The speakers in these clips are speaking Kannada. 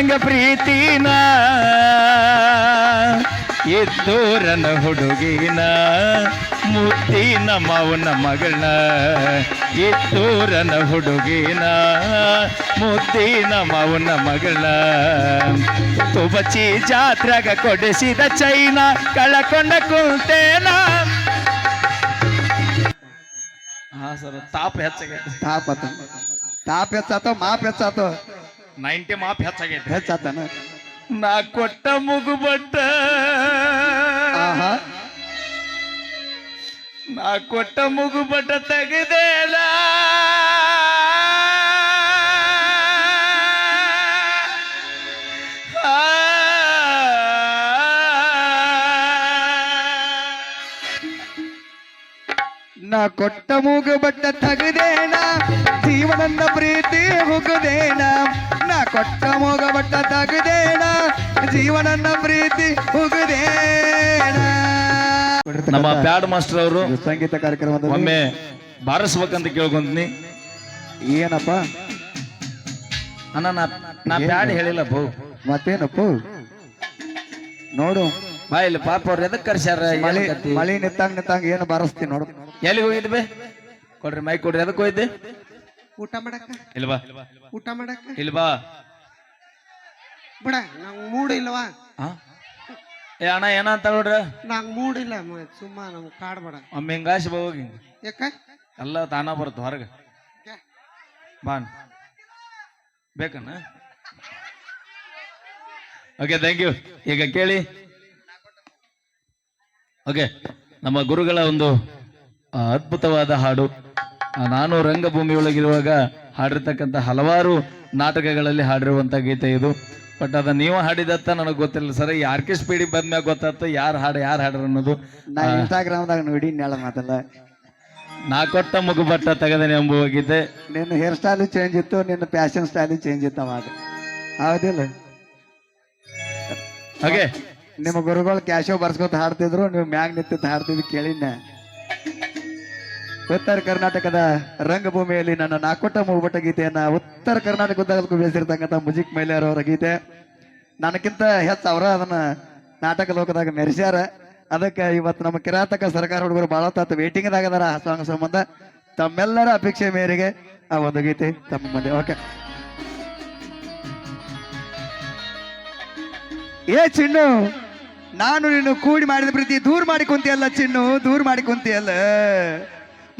ಜೀವನದಂಗ ಪ್ರೀತಿನ ಇದ್ದೂರನ ಹುಡುಗಿನ ಮುದ್ದಿನ ಮಾವನ ಮಗಳನ್ನ ಇದ್ದೂರನ ಹುಡುಗಿನ ಮುದ್ದಿನ ಮಾವನ ಮಗಳನ್ನ. ತುಬಚಿ ಜಾತ್ರೆಗ ಕೊಡಿಸಿದ ಚೈನ ಕಳಕೊಂಡ ಕುಂತೇನ. ಹಾ ಸರ್ ತಾಪ ಹೆಚ್ಚಾಗ ತಾಪ ತಾಪ ಹೆಚ್ಚಾತೋ ಮಾಪ್ ಹೆಚ್ಚಾತೋ. ನೈಂಟಿ ಮಾಪ್ ಹೆಚ್ಚಾಗೈತೆ. ಹೆಚ್ಚಾತನ. ನಾ ಕೊಟ್ಟ ಮುಗುಬಟ್ಟ ಆಹಾ. ನಾ ಕೊಟ್ಟ ಮುಗುಬಟ್ಟ ತೆಗೆದೇಲ. ನಾ ಕೊಟ್ಟ ಮೂಗು ಬಟ್ಟ ತಗದೇನ ಜೀವನನ್ನ ಪ್ರೀತಿ ಹುಗುದೇನ. ನಾ ಮೋಗ ಪಟ್ಟ ಬಟ್ಟ ತಗದೇನ ಜೀವನನ್ನ ಪ್ರೀತಿ ಮುಗದೇಣ ನಮ್ಮ ಪ್ಯಾಡ್ ಮಾಸ್ಟರ್ ಅವರು ಸಂಗೀತ ಕಾರ್ಯಕ್ರಮದ ಒಮ್ಮೆ ಬಾರಿಸ್ಬೇಕಂತ ಕೇಳ್ಕೊಂತೀನಿ. ಏನಪ್ಪ? ಅಣ್ಣ ನಾ ನಾ ಪ್ಯಾಡ್ ಹೇಳಿಲ್ಲ ಬೋ. ಮತ್ತೇನಪ್ಪ? ನೋಡು. ಬಾ ಇಲ್ಲಿ ಪಾಪ ಅವ್ರು ಎದಕ್ ಕರ್ಸ್ಯಾರ ಮಳಿ? ಮಳಿ ನಿತ್ತಂಗ್ ನಿತ್ತಂಗ್ ಏನು ಬಾರಿಸ್ತಿ ನೋಡು. ಎಲ್ಲಿ ಹೋಗಿದ್ ಬೇ? ಕೊಡ್ರಿ ಮೈ ಕೊಡ್ರಿ ಎದಕ್ ಹೋಗಿದ್ದೆ? ಊಟ ಮಾಡಕ್ಕ? ಇಲ್ವಾ ಊಟ ಮಾಡಕ್ಕ? ಇಲ್ವಾ ಬಾ. ಬಿಡ ನಂಗ್ ಮೂಡ್ ಇಲ್ವಾ? ಏ ಅಣ್ಣ ಏನಂತ ನೋಡ್ರ? ನಂಗ್ ಮೂಡ್ ಇಲ್ಲ ಮ- ಸುಮ್ಮ ನಮ್ಗ್ ಕಾಡ್ಬೇಡ ಒಮ್ಮೆ ಹಿಂಗಾಸಿ ಹೋಗಿ. ಯಾಕ? ಎಲ್ಲ ತಾನ ಬರುತ್ತೆ ಹೊರಗೆ. ಬಾನ್ ಬೇಕಣ್ಣ? ಓಕೆ ಥ್ಯಾಂಕ್ ಯು ಈಗ ಕೇಳಿ. ಓಕೆ ನಮ್ಮ ಗುರುಗಳ ಒಂದು ಆ, ಅದ್ಭುತವಾದ ಹಾಡು. ಆ, ನಾನು ರಂಗಭೂಮಿಯೊಳಗಿರುವಾಗ ಹಾಡಿರ್ತಕ್ಕಂಥ ಹಲವಾರು ನಾಟಕಗಳಲ್ಲಿ ಹಾಡಿರುವಂಥ ಗೀತೆ ಇದು. ಬಟ್ ಅದ ನೀವು ಹಾಡಿದತ್ತ ನನಗೆ ಗೊತ್ತಿಲ್ಲ ಸರ್. ಯಾರ್ಕೆ ಸ್ಪೀಡಿಗೆ ಬಂದ್ಮ್ಯಾಗ ಗೊತ್ತಾಯ್ತು ಯಾರು ಹಾಡು ಯಾರು ಹಾಡ್ರ ಅನ್ನೋದು. ನಾ ಇನ್ಸ್ಟಾಗ್ರಾಮ್ದಾಗ ನೋಡಿ ನೆಳ ಮಾತಲ್ಲ. ನಾ ಕೊಟ್ಟ ಮುಗುಬಟ್ಟ ಬಟ್ಟ ಎಂಬುವ ಗೀತೆ ನಿನ್ನ ಹೇರ್ ಸ್ಟೈಲು ಚೇಂಜ್ ಇತ್ತು ನಿನ್ನ ಫ್ಯಾಷನ್ ಸ್ಟೈಲು ಚೇಂಜ್ ಇತ್ತು ಅವಾಗ. ಹೌದಿಲ್ಲ? ಹಾಗೆ. ನಿಮ್ಮ ಗುರುಗಳು ಕ್ಯಾಶೋ ಬರ್ಸ್ಕೊತ ಹಾಡ್ತಿದ್ರು ನೀವು ಮ್ಯಾಗ್ ನಿಂತಿದ್ದು ಹಾಡ್ತಿದ್ದು ಕೇಳಿನ ಉತ್ತರ ಕರ್ನಾಟಕದ ರಂಗಭೂಮಿಯಲ್ಲಿ ನನ್ನ ನಾಕೊಟ್ಟ ಮೂಗುಬಟ್ಟ ಗೀತೆಯನ್ನ ಉತ್ತರ ಕರ್ನಾಟಕದಕ್ಕೂ ಬೇಸಿರ್ತಕ್ಕಂಥ ಮುಜಿಕ್ ಮೈಲಾರ್ ಅವರ ಗೀತೆ. ನನಗಿಂತ ಹೆಚ್ಚು ಅವರ ಅದನ್ನ ನಾಟಕ ಲೋಕದಾಗ ಮೆರೆಸ್ಯಾರ. ಅದಕ್ಕೆ ಇವತ್ತು ನಮ್ಮ ಕಿರಾತಕ ಸರ್ಕಾರ ಹುಡುಗರು ಬಹಳ ತಾತ ವೇಟಿಂಗ್ದಾಗ ಅದಾರ ಆ ಸಾಂಗ್ ಸಂಬಂಧ. ತಮ್ಮೆಲ್ಲರ ಅಪೇಕ್ಷೆ ಮೇರೆಗೆ ಆ ಒಂದು ಗೀತೆ ತಮ್ಮ ಮುಂದೆ. ಓಕೆ ಏ ಚಿನ್ನು, ನಾನು ನೀನು ಕೂಡಿ ಮಾಡಿದ ಪ್ರೀತಿ ದೂರ ಮಾಡಿ ಕುಂತಿಯಲ್ಲ ಚಿನ್ನು, ದೂರ ಮಾಡಿ ಕುಂತಿಯಲ್ಲ.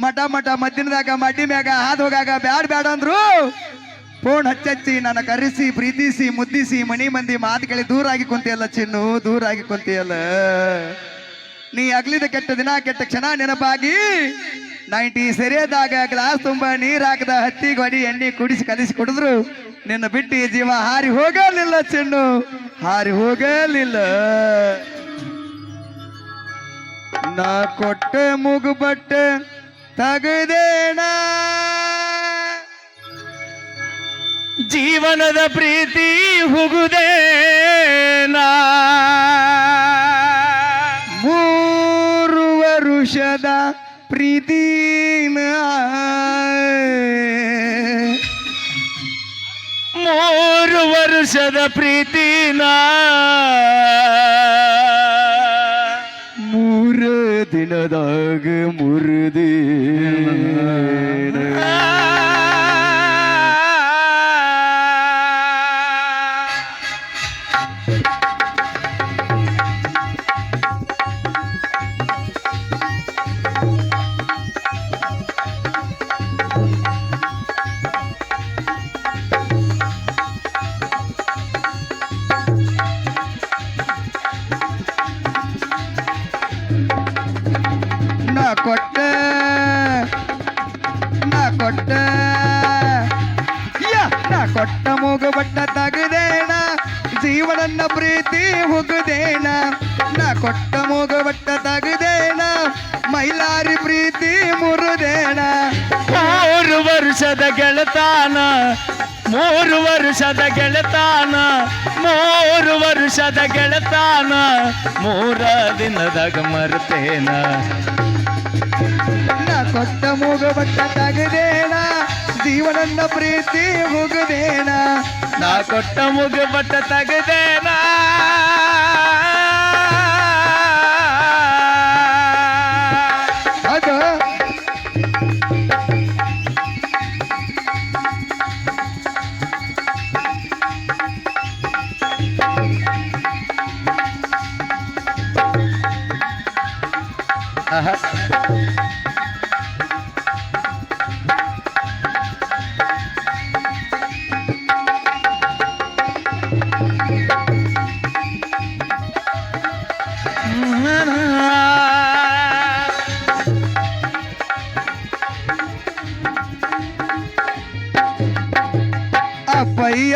ಮಠ ಮಠ, ಮದ್ದಿನದಾಗ ಮಡ್ಡಿ ಮ್ಯಾಗ ಹಾದ್ ಹೋಗಾಗ ಬ್ಯಾಡ್, ಬ್ಯಾಡ ಅಂದ್ರು. ಫೋನ್ ಹಚ್ಚಚ್ಚಿ, ನನ್ನ ಕರೆಸಿ, ಪ್ರೀತಿಸಿ, ಮುದ್ದಿಸಿ ಮನಿ ಮಂದಿ ಮಾತುಗಳಿ ದೂರ ಆಗಿ ಕುಂತಿಯಲ್ಲ ಚಿನ್ನು, ದೂರ ಆಗಿ ಕುಂತಿಯಲ್ಲ. ನೀ ಅಗ್ಲಿದ ಕೆಟ್ಟ ದಿನ, ಕೆಟ್ಟ ಕ್ಷಣ ನೆನಪಾಗಿ, ನೈಂಟಿ ಸೆರೆಯದಾಗ ಗ್ಲಾಸ್ ತುಂಬ ನೀರ್ ಹಾಕದ ಹತ್ತಿ ಗೊಡಿ ಎಣ್ಣೆ ಕುಡಿಸಿ ಕಲಿಸಿ ಕುಡಿದ್ರು. ನಿನ್ನ ಬಿಟ್ಟು ಜೀವ ಹಾರಿ ಹೋಗಲಿಲ್ಲ ಚೆನ್ನು, ಹಾರಿ ಹೋಗಲಿಲ್ಲ. ನಾ ಕೊಟ್ಟೆ ಮುಗುಬಟ್ಟ ತಗದೇಣ. ಜೀವನದ ಪ್ರೀತಿ ಹುಗುದೇನಾ. ಮೂರು ವರುಷದ ಪ್ರೀತಿನ ಮೂರು ವರ್ಷದ ಪ್ರೀತಿನ ಮೂರ ದಿನದಾಗ ಪ್ರೀತಿ ಹುಗುದೇನ ನಾ ಕೊಟ್ಟ ಮೂಗು ಬಟ್ಟ ತಗದೇಣ ಮೈಲಾರಿ ಪ್ರೀತಿ ಮುರುದೇಣ ಮೂರು ವರ್ಷದ ಗೆಳತಾನ ಮೂರು ವರ್ಷದ ಗೆಳತಾನ ಮೂರು ವರ್ಷದ ಗೆಳತಾನ ಮೂರ ದಿನದಾಗ ಮರ್ತೇನ. ನಾ ಕೊಟ್ಟ ಮೂಗು ಬಟ್ಟ ತಗದೇನಾ ಜೀವನನ್ನ ಪ್ರೀತಿ ಮುಗುದೇನ ನಾ ಕೊಟ್ಟ ಮುಗ ಬಟ್ಟ ತೆಗೆದೇನಾ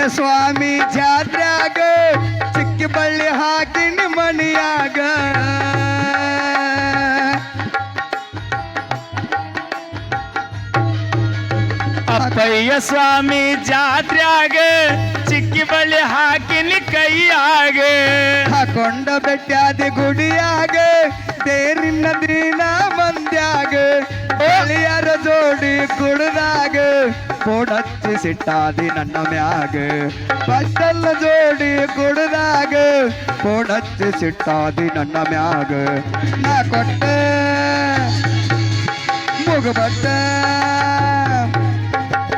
ಸ್ವಾಮಿ ಜಾತ್ರಾಗ ಚಿಕ್ಕಿ ಬಳ್ಳಿ ಹಾಕಿನ ಮನೆಯಾಗ ಅಪ್ಪಯ್ಯ ಸ್ವಾಮಿ ಜಾತ್ರಾಗ ಚಿಕ್ಕಿ ಬಳ್ಳಿ ಹಾಕಿನ ಕೈಯಾಗ. ಹಾಕೊಂಡ ಬೆಟ್ಟಾದಿ ಗುಡಿಯಾಗ ತೇರಿನ ದಿನ ಮಂದ್ಯಾಗ. ಎಳಿಯರ ಜೋಡಿ ಕುಡ್ದಾಗ ಕೊಡಚ್ಚಿ ಸಿಟ್ಟಾದಿ ನನ್ನ ಮ್ಯಾಗ. ಪಟ್ಟಲ್ಲ ಜೋಡಿ ಕುಡ್ದಾಗ ಕೊಡಚ್ಚಿ ಸಿಟ್ಟಾದಿ ನನ್ನ ಮ್ಯಾಗ. ನಾ ಕೊಟ್ಟೆ ಮುಗಬಟ್ಟ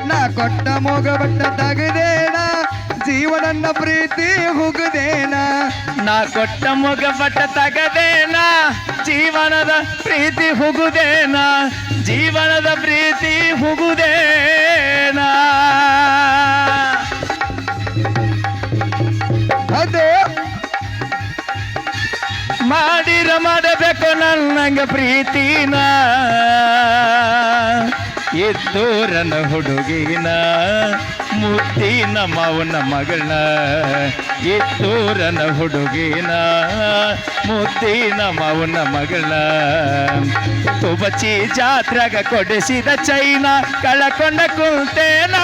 ನಾ ಕೊಟ್ಟ ಮುಗಬಟ್ಟ ತಗದೇನ, ಜೀವನನ್ನ ಪ್ರೀತಿ ಹುಗದೇನ. ನಾ ಕೊಟ್ಟ ಮುಗಬಟ್ಟ ತಗದೇನ, ಜೀವನದ ಪ್ರೀತಿ ಹುಗುದೇನ. ನನ್ನಂಗ ಪ್ರೀತಿನ ಎದ್ದೋರನ ಹುಡುಗಿನ ಮುತ್ತಿನ ಮಾವನ ಮಗಳ ಎದ್ದೋರನ ಹುಡುಗಿನ ಮುತ್ತಿ ಮಾವನ ಮಗಳ ತುಬಚಿ ಜಾತ್ರೆಗ ಕೊಡಿಸಿದ ಚೈನ ಕಳಕೊಂಡ ಕುಂತೇನ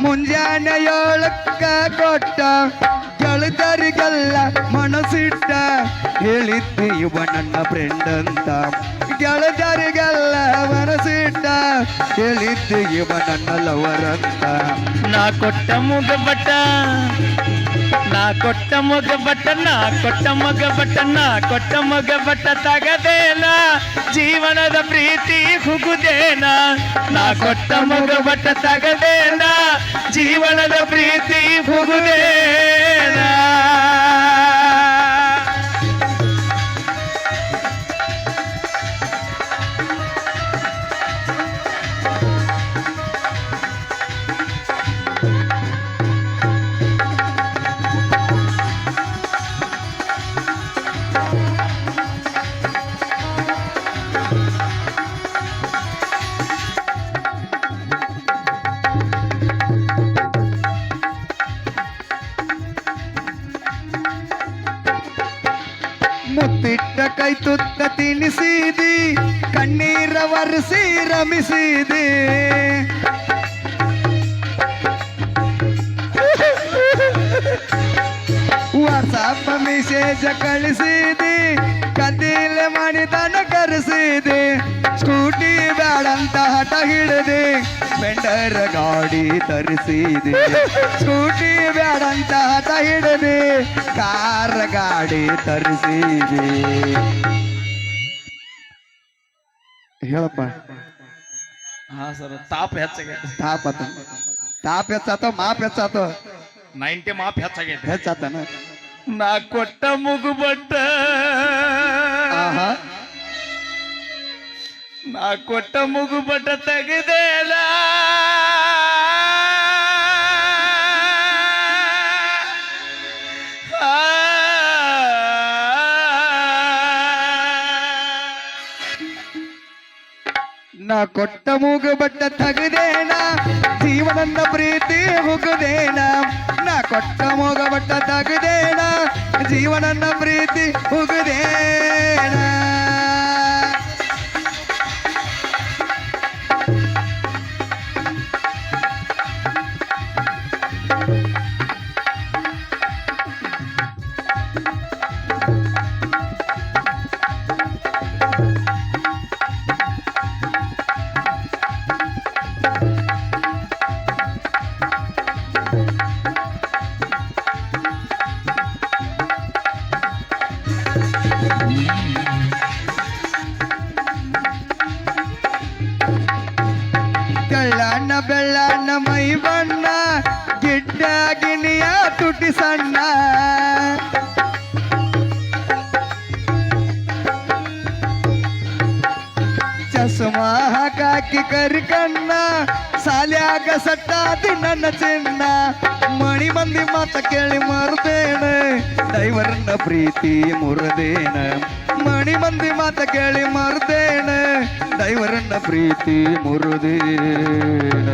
ಮುಂಜಾನೆ ಏಳಕ್ಕ ಕೊಟ್ಟ ಗೆಳತರಿಗೆಲ್ಲ ಮನಸ್ಸಿಟ್ಟ ಹೇಳಿದ್ದೆ ಇವ ನನ್ನ ಫ್ರೆಂಡ್ ಅಂತ. ಗೆಳತರಿಗೆಲ್ಲ ಮನಸ್ಸಿಟ್ಟ ಹೇಳಿದ್ದೆ ಇವ ನನ್ನ ಲವರ್ ಅಂತ. ನಾ ಕೊಟ್ಟ ಮುಗ ನಾ ಕೊಟ್ಟ ಮಗ ಬಟ್ಟ, ನಾ ಕೊಟ್ಟ ಮಗ ಬಟ್ಟ, ನಾ ಕೊಟ್ಟ ಮಗ ಬಟ್ಟ ತಗದೇನ? ಜೀವನದ ಪ್ರೀತಿ ಹುಗುದೇನ? ನಾ ಕೊಟ್ಟ ಮಗ ಬಟ್ಟ ತಗದೇನ? ಜೀವನದ ಪ್ರೀತಿ ಹುಗುದೇನ ಮುತ್ತಿಟ್ಟ ಕೈ ತುತ್ತ ತಿನಿಸಿದಿ ಕಣ್ಣೀರ ಒರೆಸಿ ರಮಿಸಿದಿ ವಾಟ್ಸಪ್ ಮೆಸೇಜ್ ಕಳಿಸಿದಿ ಕದಿಲೆ ಮಣಿತನ ಕರೆಸಿದಿ ಸ್ಕೂಟಿ ಬ್ಯಾಡಂತ ಹಠ ಹಿಡಿದಿ ಸ್ಪೆಂಡರ್ ಗಾಡಿ ತರಿಸಿದಿ. ಸ್ಕೂಟಿ ಬ್ಯಾಡಂತ ಹಠ ಹಿಡಿದಿ ಕಾರ್ ಗಾಡಿ ತರಿಸಿದಿ. ಹೇಳಪ್ಪ. ಹಾ ಸರ್ ತಾಪ್ ಹೆಚ್ಚಾಗೈತೆ. ತಾಪ ತಾಪ ಹೆಚ್ಚಾತ ಮಾಪ್ ಹೆಚ್ಚಾತ. ನೈಂಟಿ ಮಾಪ್ ಹೆಚ್ಚಾಗೈತೆ. ಹೆಚ್ಚಾತನ. ನಾ ಕೊಟ್ಟ ಮುಗು ಬಟ್ಟ ಆಹಾ. ನಾ ಕೊಟ್ಟ ಮುಗು ಬಟ್ಟ ತೆಗೆದೇಲ. ನಾ ಕೊಟ್ಟ ಮೂಗು ಬಟ್ಟ ತಗದೇನ ಜೀವನನ್ನ ಪ್ರೀತಿ ಹುಗುದೇನ. ನಾ ಕೊಟ್ಟ ಮೋಗ ಬಟ್ಟ ತಗದೇಣ ಜೀವನನ್ನ ಪ್ರೀತಿ ಉಗದೇಣ ತೆಳ್ಳಣ್ಣ ಬೆಳ್ಳಣ್ಣ ಮೈ ಬಣ್ಣ ಗಿಡ್ಡ ಗಿಣಿಯ ತುಟಿ ಸಣ್ಣ. ಚಸ್ಮಾ ಹಾಕಾಕಿ ಕರಿ ಕಣ್ಣ, ಸಾಲ್ಯಾಗ ಸಟ್ಟಾದಿ ನನ್ನ ಚಿನ್ನ. ಮಣಿ ಮಂದಿ ಮಾತ ಕೇಳಿ ಮರುದೇನ ಡೈವರನ್ನ ಪ್ರೀತಿ ಮುರದೇನ. ಮಣಿ ಮಂದಿ ಮಾತ ಕೇಳಿ ಮರುದೇನ ಡೈವರನ್ನ ಪ್ರೀತಿ ಮುರುದೇನ.